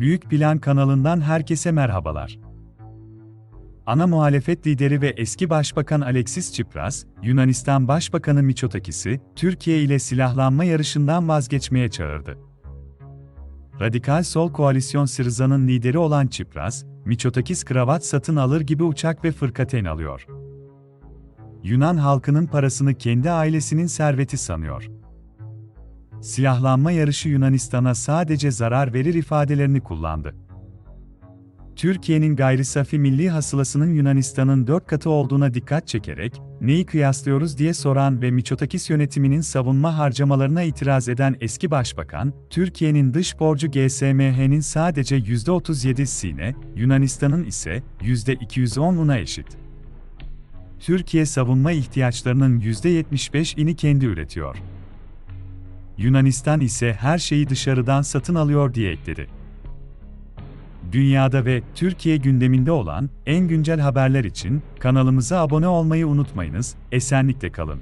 Büyük Plan kanalından herkese merhabalar. Ana muhalefet lideri ve eski Başbakan Alexis Tsipras, Yunanistan Başbakanı Mitsotakis'i Türkiye ile silahlanma yarışından vazgeçmeye çağırdı. Radikal Sol Koalisyon Sırza'nın lideri olan Tsipras, Mitsotakis kravat satın alır gibi uçak ve fırkateyn alıyor. Yunan halkının parasını kendi ailesinin serveti sanıyor. Silahlanma yarışı Yunanistan'a sadece zarar verir ifadelerini kullandı. Türkiye'nin gayri safi milli hasılasının Yunanistan'ın dört katı olduğuna dikkat çekerek, neyi kıyaslıyoruz diye soran ve Miçotakis yönetiminin savunma harcamalarına itiraz eden eski başbakan, Türkiye'nin dış borcu GSMH'nin sadece %37'sine, Yunanistan'ın ise %210'una eşit. Türkiye savunma ihtiyaçlarının %75'ini kendi üretiyor. Yunanistan ise her şeyi dışarıdan satın alıyor diye ekledi. Dünyada ve Türkiye gündeminde olan en güncel haberler için kanalımıza abone olmayı unutmayınız. Esenlikle kalın.